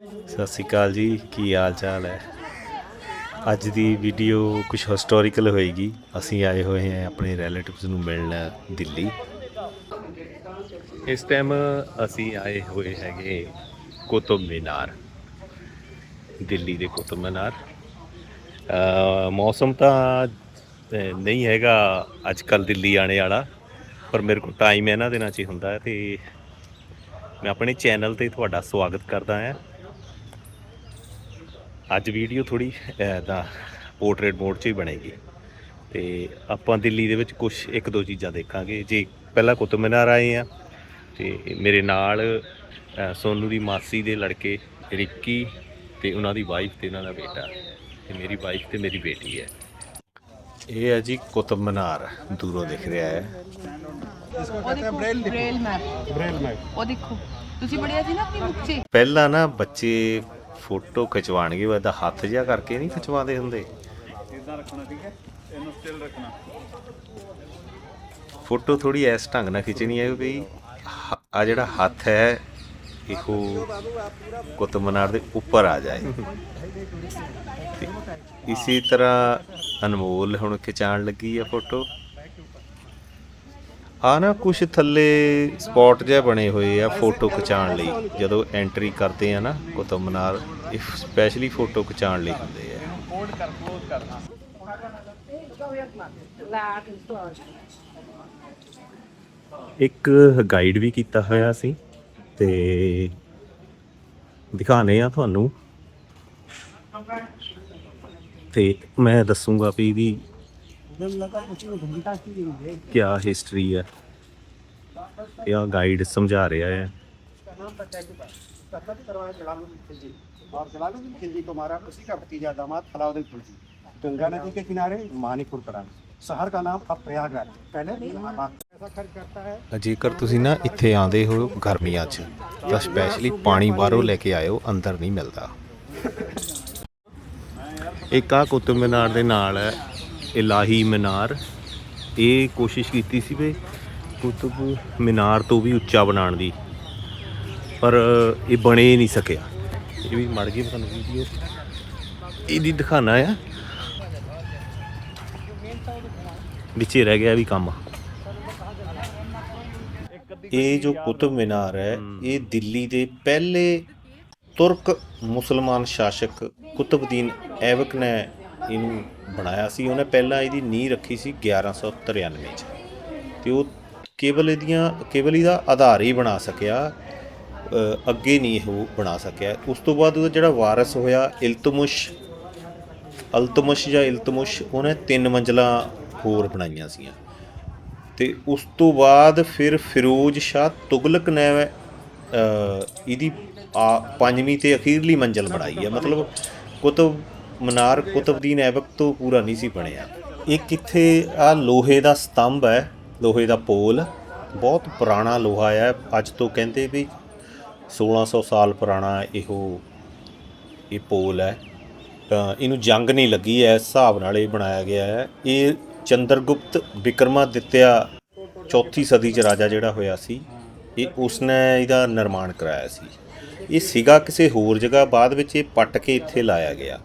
ਸਤਿ ਸ਼੍ਰੀ ਅਕਾਲ ਜੀ, ਕੀ ਹਾਲ ਚਾਲ ਹੈ? ਅੱਜ ਦੀ ਵੀਡੀਓ ਕੁਝ ਹਿਸਟੋਰੀਕਲ ਹੋਏਗੀ। ਅਸੀਂ ਆਏ ਹੋਏ ਹਾਂ ਆਪਣੇ ਰਿਲੇਟਿਵਸ ਨੂੰ ਮਿਲਣ ਦਿੱਲੀ। ਇਸ ਟਾਈਮ ਅਸੀਂ ਆਏ ਹੋਏ ਹੈਗੇ ਕੁਤਬ ਮੀਨਾਰ। ਦਿੱਲੀ ਦੇ ਕੁਤਬ ਮੀਨਾਰ। ਮੌਸਮ ਤਾਂ ਨਹੀਂ ਹੈਗਾ ਅੱਜ ਕੱਲ ਦਿੱਲੀ ਆਣੇ ਵਾਲਾ, ਪਰ ਮੇਰੇ ਕੋਲ ਟਾਈਮ ਇਹਨਾਂ ਦਿਨਾਂ 'ਚ ਹੀ ਹੁੰਦਾ ਹੈ ਤੇ ਮੈਂ ਆਪਣੇ ਚੈਨਲ ਤੇ ਤੁਹਾਡਾ ਸਵਾਗਤ ਕਰਦਾ ਹਾਂ। ਅੱਜ ਵੀਡੀਓ ਥੋੜੀ ਦਾ ਪੋਰਟਰੇਟ ਮੋਡ 'ਚ ਹੀ ਬਣੇਗੀ। ਤੇ ਆਪਾਂ ਦਿੱਲੀ ਦੇ ਵਿੱਚ ਕੁਝ ਇੱਕ ਦੋ ਚੀਜ਼ਾਂ ਦੇਖਾਂਗੇ। ਜੇ ਪਹਿਲਾਂ ਕੁਤਬ ਮੀਨਾਰ ਆਏ ਆ ਤੇ ਮੇਰੇ ਨਾਲ ਸੋਨੂ ਦੀ ਮਾਸੀ ਦੇ ਲੜਕੇ ਰਿੱਕੀ ਤੇ ਉਹਨਾਂ ਦੀ ਵਾਈਫ ਤੇ ਉਹਨਾਂ ਦਾ ਬੇਟਾ। ਤੇ ਮੇਰੀ ਵਾਈਫ ਤੇ ਮੇਰੀ ਬੇਟੀ ਹੈ। ਇਹ ਹੈ ਜੀ ਕੁਤਬ ਮੀਨਾਰ ਦੂਰੋਂ ਦਿਖ ਰਿਹਾ ਹੈ। ਉਹ ਦੇਖੋ। ਬ੍ਰੇਲ ਮੈਪ ਬ੍ਰੇਲ ਮੈਪ ਉਹ ਦੇਖੋ। ਤੁਸੀਂ ਪੜਿਆ ਸੀ ਨਾ ਆਪਣੀ ਬੁੱਕ 'ਚ? ਪਹਿਲਾਂ ਨਾ ਬੱਚੇ ਫੋਟੋ ਖਿਚਵਾਣਗੇ ਉਹ ਇਹਦਾ ਹੱਥ ਜਿਹਾ ਕਰਕੇ ਨਹੀਂ ਖਿਚਵਾਉਂਦੇ ਹੁੰਦੇ? ਫੋਟੋ ਥੋੜੀ ਐਸ ਢੰਗ ਨਾਲ ਖਿੱਚਣੀ ਹੈ ਵੀ ਆ ਜਿਹੜਾ ਹੱਥ ਹੈ ਇਹੋ ਕੁਤਬ ਮੀਨਾਰ ਦੇ ਉੱਪਰ ਆ ਜਾਏ। ਤੇ ਇਸੇ ਤਰ੍ਹਾਂ ਅਨਮੋਲ ਹੁਣ ਖਿਚਾਣ ਲੱਗੀ ਆ ਫੋਟੋ। ਆ ਨਾ, ਕੁਛ ਥੱਲੇ ਸਪੌਟ ਜਿਹਾ ਬਣੇ ਹੋਏ ਆ ਫੋਟੋ ਖਿਚਾਉਣ ਲਈ, ਜਦੋਂ ਐਂਟਰੀ ਕਰਦੇ ਆ ਨਾ ਕੁਤਬ ਮਨਾਰ ਇਹ ਸਪੈਸ਼ਲੀ ਫੋਟੋ ਖਿਚਾਉਣ ਲਈ ਹੁੰਦੇ ਆ। ਇੱਕ ਗਾਈਡ ਵੀ ਕੀਤਾ ਹੋਇਆ ਸੀ, ਤੇ ਦਿਖਾਣੇ ਆ ਤੁਹਾਨੂੰ। ਤੇ ਮੈਂ ਦੱਸੂਗਾ ਵੀ ਇਹਦੀ ਕੀ ਹਿਸਟਰੀ ਹੈ ਇਹ ਗਾਈਡ ਸਮਝਾ ਰਿਹਾ ਹੈ और जलालुद्दीन खिलजी को मारा उसी का भतीजा दामाद अलाउद्दीन खिलजी गंगा नदी के किनारे मानिकपुर पड़ा शहर का नाम अब प्रयागराज पहले इलाहाबाद ऐसा खर्च करता है ਜੇਕਰ ਤੁਸੀਂ ਨਾ ਇੱਥੇ ਆਂਦੇ ਹੋ ਗਰਮੀਆਂ 'ਚ ਤਾਂ ਸਪੈਸ਼ਲੀ ਪਾਣੀ ਬਾਹਰੋਂ ਲੈ ਕੇ ਆਇਓ ਅੰਦਰ ਨਹੀਂ ਮਿਲਦਾ ਇੱਕ ਆ ਕੁਤਬ ਮੀਨਾਰ ਦੇ ਨਾਲ ਹੈ ਇਲਾਹੀ ਮੀਨਾਰ। ਇਹ ਕੋਸ਼ਿਸ਼ ਕੀਤੀ ਸੀ ਵੀ ਕੁਤਬ ਮੀਨਾਰ ਤੋਂ ਵੀ ਉੱਚਾ ਬਣਾਉਣ ਦੀ। ਪਰ ਇਹ ਬਣੇ ਨਹੀਂ ਸਕਿਆ। ਇਹ ਵੀ ਮੜ ਗਈ ਤੁਹਾਨੂੰ ਵੀਡੀਓ ਇਹਦੀ ਦਿਖਾਣਾ ਆ। ਵਿੱਚੇ ਰਹਿ ਗਿਆ ਵੀ ਕੰਮ। ਇਹ ਜੋ ਕੁਤਬ ਮੀਨਾਰ ਹੈ ਇਹ ਦਿੱਲੀ ਦੇ ਪਹਿਲੇ ਤੁਰਕ ਮੁਸਲਮਾਨ ਸ਼ਾਸਕ ਕੁਤਬਦੀਨ ਐਬਕ ਨੇ ਇਹਨੂੰ ਬਣਾਇਆ ਸੀ, ਉਹਨੇ ਪਹਿਲਾਂ ਇਹਦੀ ਨੀਂਹ ਰੱਖੀ ਸੀ 1193 ਚ। ਤੇ ਉਹ ਕੇਵਲ ਇਹਦੀਆਂ, ਕੇਵਲ ਇਹਦਾ ਆਧਾਰ ਹੀ ਬਣਾ ਸਕਿਆ ਅੱਗੇ ਨਹੀਂ ਉਹ ਬਣਾ ਸਕਿਆ। ਉਸ ਤੋਂ ਬਾਅਦ ਉਹਦਾ ਜਿਹੜਾ ਵਾਰਿਸ ਹੋਇਆ, ਇਲਤਮੁਸ਼, ਅਲਤਮਸ਼ ਜਾਂ ਇਲਤਮੁਸ਼, ਉਹਨੇ ਤਿੰਨ ਮੰਜ਼ਲਾਂ ਹੋਰ ਬਣਾਈਆਂ ਸੀਆਂ ਤੇ ਉਸ ਤੋਂ ਬਾਅਦ ਫਿਰ ਫਿਰੋਜ਼ ਸ਼ਾਹ ਤੁਗਲਕ ਨੇ ਇਹਦੀ ਆ ਪੰਜਵੀਂ ਤੇ ਅਖੀਰਲੀ ਮੰਜ਼ਲ ਬਣਾਈ ਹੈ ਮਤਲਬ ਕੁਤਬ ਮਨਾਰ ਕੁਤਬਦੀਨ ਐਬਕ ਤੋਂ ਪੂਰਾ ਨਹੀਂ ਸੀ ਬਣਿਆ। ਇਹ ਕਿੱਥੇ? ਆ ਲੋਹੇ ਦਾ ਸਤੰਭ ਹੈ, ਲੋਹੇ ਦਾ ਪੋਲ। ਬਹੁਤ ਪੁਰਾਣਾ ਲੋਹਾ ਹੈ ਅੱਜ ਤੋਂ ਕਹਿੰਦੇ ਵੀ 1600 ਸਾਲ ਪੁਰਾਣਾ ਇਹੋ ਇਹ ਪੋਲ ਹੈ। ਤਾਂ ਇਹਨੂੰ ਜੰਗ ਨਹੀਂ ਲੱਗੀ ਐ ਹਿਸਾਬ ਨਾਲ ਇਹ ਬਣਾਇਆ ਗਿਆ ਹੈ। ਇਹ ਚੰਦਰਗੁਪਤ ਵਿਕਰਮਾਦਿੱਤਿਆ ਚੌਥੀ ਸਦੀ ਚ ਰਾਜਾ ਜਿਹੜਾ ਹੋਇਆ ਸੀ, ਇਹ ਉਸਨੇ ਇਹਦਾ ਨਿਰਮਾਣ ਕਰਾਇਆ ਸੀ। ਇਹ ਸੀਗਾ ਕਿਸੇ ਹੋਰ ਜਗ੍ਹਾ, ਬਾਅਦ ਵਿੱਚ ਇਹ ਪੱਟ ਕੇ ਇੱਥੇ ਲਾਇਆ ਗਿਆ।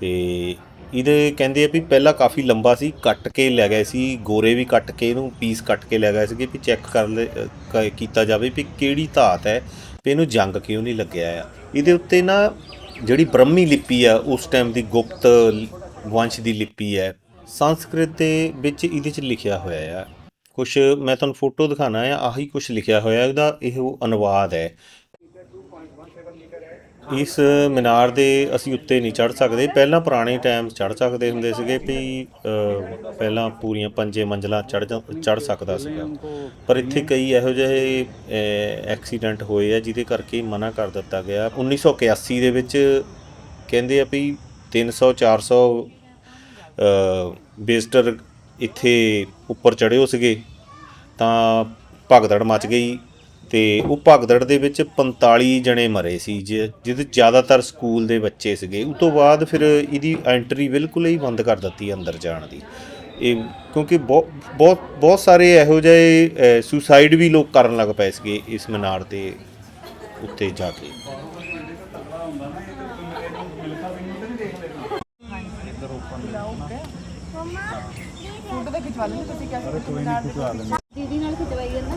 ਤੇ ਇਹਦੇ ਕਹਿੰਦੇ ਆ ਵੀ ਪਹਿਲਾਂ ਕਾਫੀ ਲੰਬਾ ਸੀ, ਕੱਟ ਕੇ ਲੈ ਗਏ ਸੀ, ਗੋਰੇ ਵੀ ਕੱਟ ਕੇ ਇਹਨੂੰ ਪੀਸ ਕੱਟ ਕੇ ਲੈ ਗਏ ਸੀਗੇ ਵੀ ਚੈੱਕ ਕਰ ਲੈ ਕੀਤਾ ਜਾਵੇ ਵੀ ਕਿਹੜੀ ਧਾਤ ਹੈ ਵੀ ਇਹਨੂੰ ਜੰਗ ਕਿਉਂ ਨਹੀਂ ਲੱਗਿਆ ਆ। ਇਹਦੇ ਉੱਤੇ ਨਾ ਜਿਹੜੀ ਬ੍ਰਹਮੀ ਲਿਪੀ ਆ, ਉਸ ਟਾਈਮ ਦੀ ਗੁਪਤ ਵੰਸ਼ ਦੀ ਲਿਪੀ ਹੈ, ਸੰਸਕ੍ਰਿਤ ਦੇ ਵਿੱਚ ਇਹਦੇ 'ਚ ਲਿਖਿਆ ਹੋਇਆ ਆ। ਕੁਝ ਮੈਂ ਤੁਹਾਨੂੰ ਫੋਟੋ ਦਿਖਾਣਾ ਆ, ਆਹੀ ਕੁਝ ਲਿਖਿਆ ਹੋਇਆ, ਇਹਦਾ ਇਹ ਅਨੁਵਾਦ ਹੈ। ਇਸ ਮੀਨਾਰ ਦੇ ਅਸੀਂ ਉੱਤੇ ਨਹੀਂ ਚੜ ਸਕਦੇ। ਪਹਿਲਾਂ ਪੁਰਾਣੇ ਟਾਈਮ ਚੜ ਸਕਦੇ ਹੁੰਦੇ ਸੀਗੇ ਵੀ ਪਹਿਲਾਂ ਪੂਰੀਆਂ ਪੰਜੇ ਮੰਜ਼ਲਾਂ ਚੜ ਚੜ ਸਕਦਾ ਸੀਗਾ। ਪਰ ਇੱਥੇ ਕਈ ਇਹੋ ਜਿਹੇ ਐਕਸੀਡੈਂਟ ਹੋਏ ਆ ਜਿਹਦੇ ਕਰਕੇ ਮਨਾ ਕਰ ਦਿੱਤਾ ਗਿਆ। 1981 ਦੇ ਵਿੱਚ ਕਹਿੰਦੇ ਆ ਵੀ 300 400 ਬੇਸਟਰ ਇੱਥੇ ਉੱਪਰ ਚੜ੍ਹੇ ਸੀਗੇ। ਤਾਂ ਭਗਦੜ ਮਚ ਗਈ। ਤੇ ਉਹ ਭਗਦੜ ਦੇ ਵਿੱਚ 45 ਜਣੇ ਮਰੇ ਸੀ ਜਿਹਦੇ ਜ਼ਿਆਦਾਤਰ ਸਕੂਲ ਦੇ ਬੱਚੇ ਸੀਗੇ ਉਸ ਤੋਂ ਬਾਅਦ ਫਿਰ ਇਹਦੀ ਐਂਟਰੀ ਬਿਲਕੁਲ ਹੀ ਬੰਦ ਕਰ ਦਿੱਤੀ ਅੰਦਰ ਜਾਣ ਦੀ ਇਹ ਕਿਉਂਕਿ ਬਹੁਤ ਬਹੁਤ ਬਹੁਤ ਸਾਰੇ ਇਹੋ ਜਿਹੇ ਸੁਸਾਈਡ ਵੀ ਲੋਕ ਕਰਨ ਲੱਗ ਪਏ ਸੀਗੇ ਇਸ ਮੀਨਾਰ ਦੇ ਉੱਤੇ ਜਾ ਕੇ ਫੋਟੋ ਤਾਂ ਖਿਚਵਾ ਲੈਂਦੇ ਤੁਸੀਂ ਕਿਹਾ ਸੀ ਦੀਦੀ ਨਾਲ ਖਿਚਵਾਈ ਜਾਂਦਾ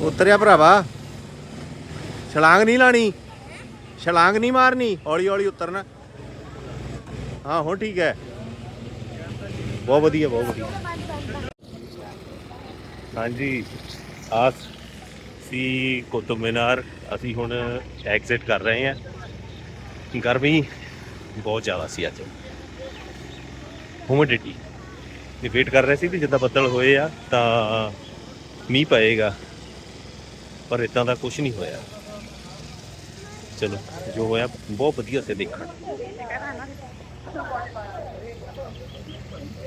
ਉਤਰਿਆ ਭਰਾਵਾ। ਛਲਾਂਗ ਨਹੀਂ ਲਾਣੀ। ਛਲਾਂਗ ਨਹੀਂ ਮਾਰਨੀ। ਹੌਲੀ ਹੌਲੀ ਉਤਰਨਾ। ਹਾਂ, ਹੁਣ ਠੀਕ ਹੈ। ਬਹੁਤ ਵਧੀਆ ਬਹੁਤ ਵਧੀਆ। ਹਾਂਜੀ। ਆਸ ਸੀ ਕੁਤਬ ਮੀਨਾਰ। ਅਸੀਂ ਹੁਣ ਐਗਜ਼ਿਟ ਕਰ ਰਹੇ ਹਾਂ। ਗਰਮੀ ਬਹੁਤ ਜ਼ਿਆਦਾ ਸੀ ਅੱਜ। ਹਿਊਮਿਡਿਟੀ ਤੇ ਵੇਟ ਕਰ ਰਹੇ ਸੀ ਵੀ ਜਿੱਦਾਂ ਬੱਦਲ ਹੋਏ ਆ, ਤਾਂ ਮੀਂਹ ਪਏਗਾ। ਪਰ ਇਦਾਂ ਦਾ ਕੁਝ ਨਹੀਂ ਹੋਇਆ। ਚਲੋ, ਜੋ ਹੋਇਆ, ਬਹੁਤ ਵਧੀਆ ਸੀ ਦੇਖਣ।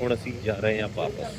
ਹੁਣ ਅਸੀਂ ਜਾ ਰਹੇ ਹਾਂ ਵਾਪਸ।